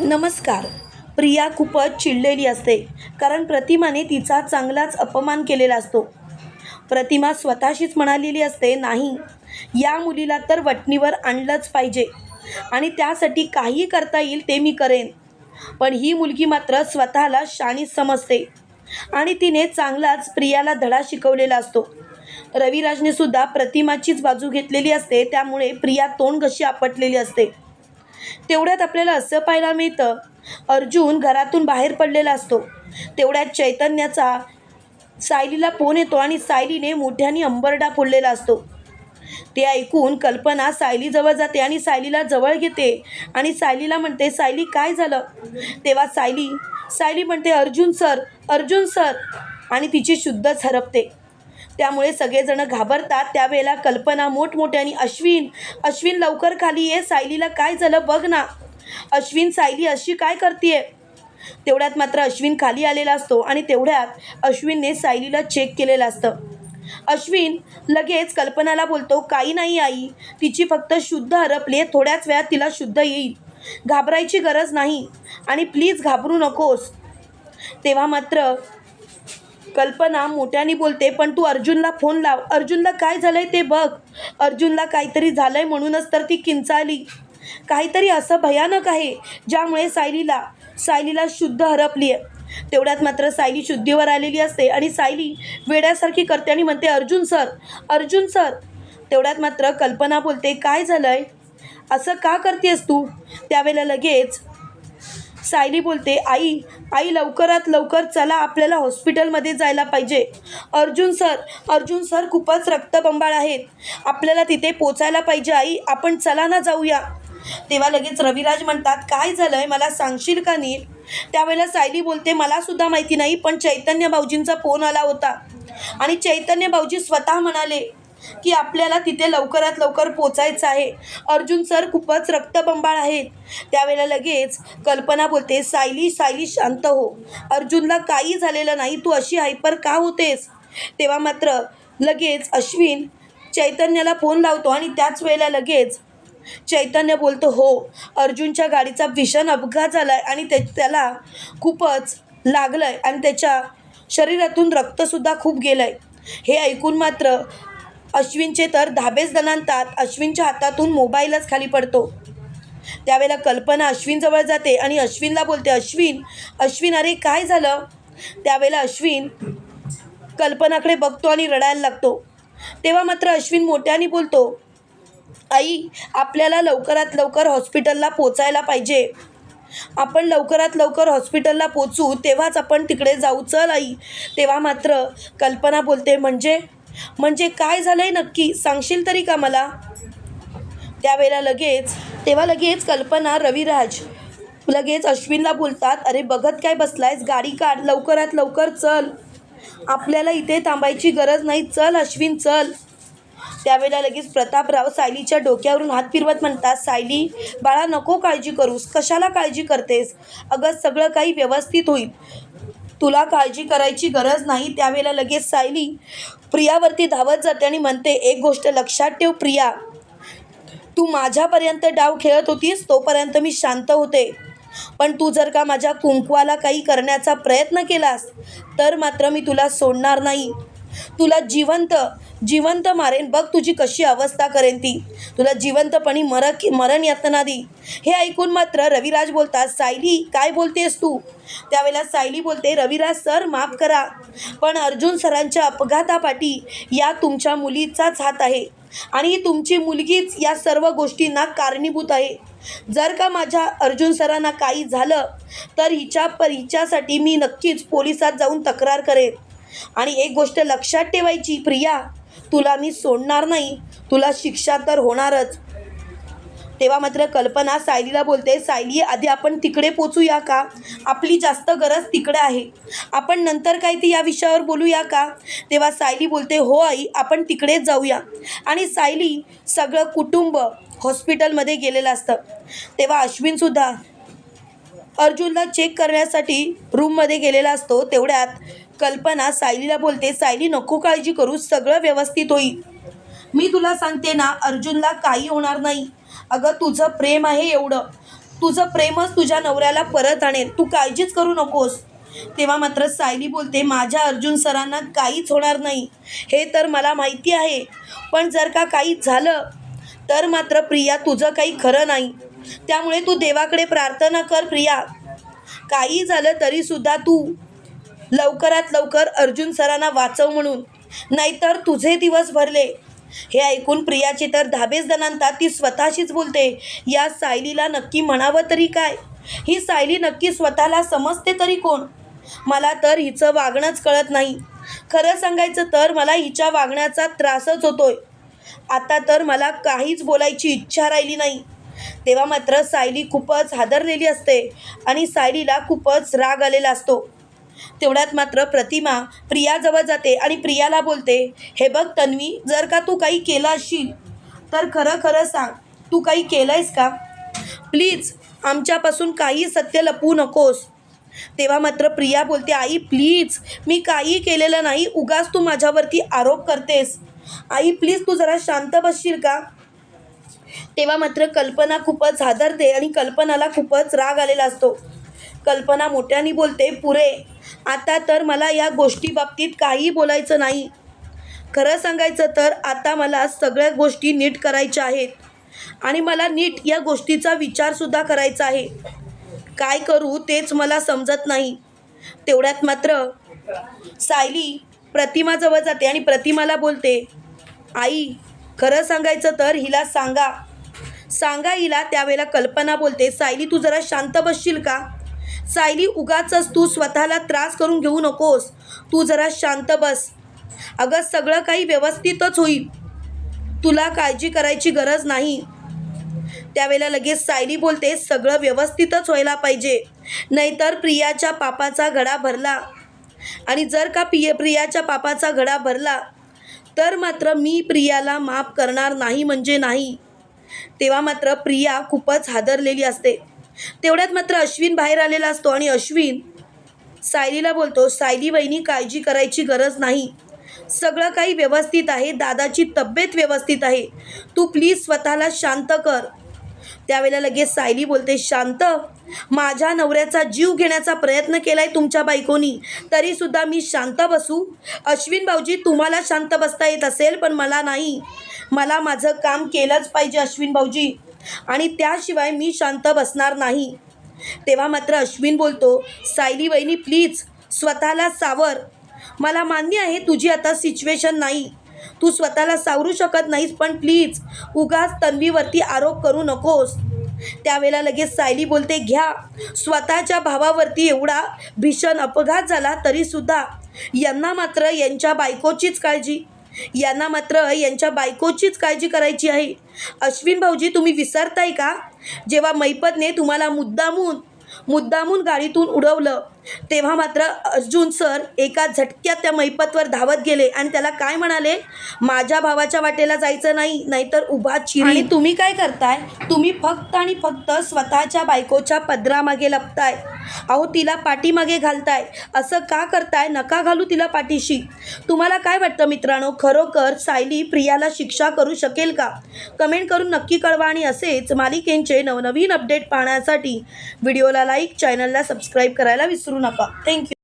नमस्कार. प्रिया खूपच चिडलेली असते कारण प्रतिमाने तिचा चांगलाच अपमान केलेला असतो. प्रतिमा स्वतःशीच म्हणालेली असते नाही या मुलीला तर वटणीवर आणलंच पाहिजे आणि त्यासाठी काही करता येईल ते मी करेन. पण ही मुलगी मात्र स्वतःला शाणीच समजते आणि तिने चांगलाच प्रियाला धडा शिकवलेला असतो. रविराजने सुद्धा प्रतिमाचीच बाजू घेतलेली असते त्यामुळे प्रिया तोंड कशी आपटलेली असते. तेवढ्यात आपल्याला असं पाहायला मिळतं. अर्जुन घरातून बाहेर पडलेला असतो. तेवढ्यात चैतन्याचा सायलीला फोन येतो आणि सायलीने मोठ्याने अंबरडा फोडलेला असतो. ते ऐकून कल्पना सायलीजवळ जाते आणि सायलीला जवळ घेते आणि सायलीला म्हणते सायली काय झालं? तेव्हा सायली सायली म्हणते अर्जुन सर अर्जुन सर. आणि तिची शुद्धच हरपते त्यामुळे सगळेजण घाबरतात. त्यावेळेला कल्पना मोठमोठ्याने अश्विन अश्विन लवकर खाली ये. सायलीला काय झालं बघ ना. अश्विन सायली अशी काय करते तेवढ्यात मात्र अश्विन खाली आलेला असतो आणि तेवढ्यात अश्विनने सायलीला चेक केलेलं असतं. अश्विन लगेच कल्पनाला बोलतो काही नाही आई. तिची फक्त शुद्ध हरपले थोड्याच वेळात तिला शुद्ध येईल. घाबरायची गरज नाही. आणि प्लीज घाबरू नकोस. तेव्हा मात्र कल्पना मोठ्याने बोलते पण तू अर्जुनला फोन लाव. अर्जुनला काय झालंय ते बघ. अर्जुनला काहीतरी झालंय म्हणूनच तर ती किंचाळली. काहीतरी असं भयानक आहे ज्यामुळे सायलीला सायलीला शुद्ध हरपली आहे तेवढ्यात मात्र सायली शुद्धीवर आलेली असते आणि सायली वेड्यासारखी करते आणि म्हणते अर्जुन सर अर्जुन सर तेवढ्यात मात्र कल्पना बोलते काय झालंय? असं का करतेस तू? त्यावेळेला लगेच सायली बोलते आई आई लवकरात लवकर चला आपल्याला हॉस्पिटलमध्ये जायला पाहिजे. अर्जुन सर अर्जुन सर खूपच रक्तबंबाळ आहेत. आपल्याला तिथे पोचायला पाहिजे आई. आपण चला ना जाऊया. तेव्हा लगेच रविराज म्हणतात काय झालंय? मला सांगशील का नील? त्यावेळेला सायली बोलते मला सुद्धा माहिती नाही पण चैतन्य भाऊजींचा फोन आला होता. आणि चैतन्य भाऊजी स्वतः म्हणाले की आपल्याला तिथे लवकरात लवकर पोचायचं आहे. अर्जुन सर खूपच रक्तबंबाळ आहेत. त्यावेळेला लगेच कल्पना बोलते सायली सायली शांत हो. अर्जुनला काही झालेलं नाही. तू अशी हायपर का होतेस? तेव्हा मात्र लगेच अश्विन चैतन्याला फोन लावतो आणि त्याच वेळेला लगेच चैतन्य बोलतो हो अर्जुनच्या गाडीचा भीषण अपघात झाला आहे आणि ते त्याला खूपच लागलं आहे आणि त्याच्या शरीरातून रक्तसुद्धा खूप गेलं आहे हे ऐकून मात्र अश्विनचे तर धाबेच दणानतात अश्विनच्या हातातून मोबाईलच खाली पडतो. त्यावेळेला कल्पना अश्विनजवळ जाते आणि अश्विनला बोलते अश्विन अश्विन अरे काय झालं? त्यावेळेला अश्विन कल्पनाकडे बघतो आणि रडायला लागतो. तेव्हा मात्र अश्विन मोठ्याने बोलतो आई आपल्याला लवकरात लवकर हॉस्पिटलला पोचायला पाहिजे. आपण लवकरात लवकर हॉस्पिटलला पोचू तेव्हाच आपण तिकडे जाऊ. चल आई. तेव्हा मात्र कल्पना बोलते म्हणजे म्हणजे काय झालं आहे नक्की? सांगशील तरी का मला? त्यावेळेला लगेच तेव्हा लगेच कल्पना रविराज. लगेच अश्विनला बोलतात अरे बघत काय बसलायस? गाडी काढ लवकरात लवकर चल. आपल्याला इथे थांबायची गरज नाही चल अश्विन चल. त्यावेळेला लगेच प्रतापराव सायलीच्या डोक्यावरून हात फिरवत म्हणतात सायली बाळा नको काळजी करूस. कशाला काळजी करतेस? अगं सगळं काही व्यवस्थित होईल. तुला काळजी करायची गरज नाही. त्यावेळेला लगेच सायली प्रियावरती धावत जाते आणि म्हणते एक गोष्ट लक्षात ठेव प्रिया. तू माझ्यापर्यंत डाव खेळत होतीस तोपर्यंत मी शांत होते. पण तू जर का माझ्या कुंकवाला काही करण्याचा प्रयत्न केलास तर मात्र मी तुला सोडणार नाही. तुला जिवंत जिवंत मारेन. बघ तुझी कशी अवस्था करेन ती. तुला जिवंतपणी मर मरण यातना दी. हे ऐकून मात्र रविराज बोलतात सायली काय बोलतेस तू? त्यावेळेला सायली बोलते रविराज सर माफ करा. पण अर्जुन सरांच्या अपघातापाठी या तुमच्या मुलीचाच हात आहे. आणि ही तुमची मुलगीच या सर्व गोष्टींना कारणीभूत आहे. जर का माझ्या अर्जुन सरांना काही झालं तर हिच्या पर हिच्यासाठी मी नक्कीच पोलिसात जाऊन तक्रार करेन. आणि एक गोष्ट लक्षात ठेवायची प्रिया तुला मी सोडणार नाही. तुला शिक्षा तर होणारच. तेव्हा मात्र कल्पना सायलीला बोलते सायली आधी आपण तिकडे पोचूया का? आपली जास्त गरज तिकडे आहे. आपण नंतर काय ते या विषयावर बोलूया का? तेव्हा सायली बोलते हो आई आपण तिकडेच जाऊया. आणि सायली सगळं कुटुंब हॉस्पिटलमध्ये गेलेलं असतं. तेव्हा अश्विनसुद्धा अर्जुनला चेक करण्यासाठी रूममध्ये गेलेला असतो तेवढ्यात कल्पना सायलीला बोलते सायली नको काळजी करू सगळं व्यवस्थित होईल. मी तुला सांगते ना अर्जुनला काही होणार नाही. अगं तुझं प्रेम आहे एवढं. तुझं प्रेमच तुझ्या नवऱ्याला परत आणेल. तू काळजीच करू नकोस. तेव्हा मात्र सायली बोलते माझ्या अर्जुन सरांना काहीच होणार नाही. हे तर मला माहिती आहे. पण जर का काही झालं तर मात्र प्रिया तुझं काही खरं नाही. त्यामुळे तू देवाकडे प्रार्थना कर प्रिया. काही झालं तरीसुद्धा तू लवकरात लवकर अर्जुन सरांना वाचव म्हणून. नाहीतर तुझे दिवस भरले. हे ऐकून प्रियाची तर धाबेच दणांतात ती स्वतःशीच बोलते. या सायलीला नक्की म्हणावं तरी काय? ही सायली नक्की स्वतःला समजते तरी कोण? मला तर हिचं वागणंच कळत नाही. खरं सांगायचं तर मला हिच्या वागण्याचा त्रासच होतोय. आता तर मला काहीच बोलायची इच्छा राहिली नाही. तेव्हा मात्र सायली खूपच हादरलेली असते आणि सायलीला खूपच राग आलेला असतो. तेवढ्यात मात्र प्रतिमा प्रियाजवळ जाते आणि प्रियाला बोलते हे बघ तन्वी जर का तू काही केलं असशील तर खरं खरं सांग तू काही केलं आहेस का? प्लीज आमच्यापासून काही सत्य लपवू नकोस. तेव्हा मात्र प्रिया बोलते आई प्लीज मी काही केलेलं नाही उगाच तू माझ्यावरती आरोप करतेस. आई प्लीज तू जरा शांत बसशील का? तेव्हा मात्र कल्पना खूपच हादरते आणि कल्पनाला खूपच राग आलेला असतो. कल्पना मोठ्याने बोलते पुरे आता तर मला या गोष्टी बाबतीत काही बोलायचं नाही. खरं सांगायचं तर आता मला सगळ्या गोष्टी नीट करायच्या आहेत आणि मला नीट या गोष्टीचा विचारसुद्धा करायचा आहे. काय करू तेच मला समजत नाही. तेवढ्यात मात्र सायली प्रतिमाजवळ जाते आणि प्रतिमाला बोलते आई खरं सांगायचं तर हिला सांगा. सांगा हिला त्यावेळेला कल्पना बोलते सायली तू जरा शांत बसशील का? सायली उगाच तू स्वतःला त्रास करून घेऊ नकोस. तू जरा शांत बस. अगं सगळं काही व्यवस्थितच होईल. तुला काळजी करायची गरज नाही. त्यावेळेला लगेच सायली बोलते सगळं व्यवस्थितच व्हायला पाहिजे. नाहीतर प्रियाच्या पापाचा घडा भरला. आणि जर का प्रिय प्रियाच्या पापाचा घडा भरला तर मात्र मी प्रियाला माफ करणार नाही म्हणजे नाही. तेव्हा मात्र प्रिया खूपच हादरलेली असते. तेवढ्यात मात्र अश्विन बाहेर आलेला असतो आणि अश्विन सायलीला बोलतो सायली वहिनी काळजी करायची गरज नाही. सगळं काही व्यवस्थित आहे. दादाची तब्येत व्यवस्थित आहे. तू प्लीज स्वतःला शांत कर. त्यावेळेला लगेच सायली बोलते शांत? माझ्या नवऱ्याचा जीव घेण्याचा प्रयत्न केला आहे तुमच्या बायकोनी. तरीसुद्धा मी शांत बसू? अश्विन भाऊजी तुम्हाला शांत बसता येत असेल पण मला नाही. मला माझं काम केलंच पाहिजे अश्विन भाऊजी. आणि त्याशिवाय मी शांत बसणार नाही. तेव्हा मात्र अश्विन बोलतो सायली वहिनी प्लीज स्वतःला सावर. मला मान्य आहे तुझी आता सिच्युएशन नाही. तू स्वतःला सावरू शकत नाहीस पण प्लीज उगाच तन्वीवरती आरोप करू नकोस. त्यावेळेला लगेच सायली बोलते घ्या. स्वतःच्या भावावरती एवढा भीषण अपघात झाला तरीसुद्धा यांना मात्र यांच्या बायकोचीच काळजी. यांना मात्र यांच्या बायकोचीच काळजी करायची आहे. अश्विन भाऊजी तुम्ही विसरताय का? जेव्हा मैपतने तुम्हाला मुद्दामून मुद्दामून गाडीतून उडवलं तेव्हा मात्र अर्जुन सर एका झटक्यात त्या मैपतवर धावत गेले आणि त्याला काय म्हणाले? माझ्या भावाच्या वाटेला जायचं नाही नाहीतर उभा चिरी. आणि तुम्ही काय करताय? तुम्ही फक्त आणि फक्त स्वतःच्या बायकोच्या पदरामागे लपताय. अहो तिला पाठीमागे घालताय. असं का करताय? नका घालू तिला पाठीशी. तुम्हाला काय वाटतं मित्रांनो? खरोखर सायली प्रियाला शिक्षा करू शकेल का? कमेंट करून नक्की कळवा आणि असेच मालिकेंचे नवनवीन अपडेट पाहण्यासाठी व्हिडिओला लाईक चॅनलला सबस्क्राईब करायला विसरू नका. थँक्यू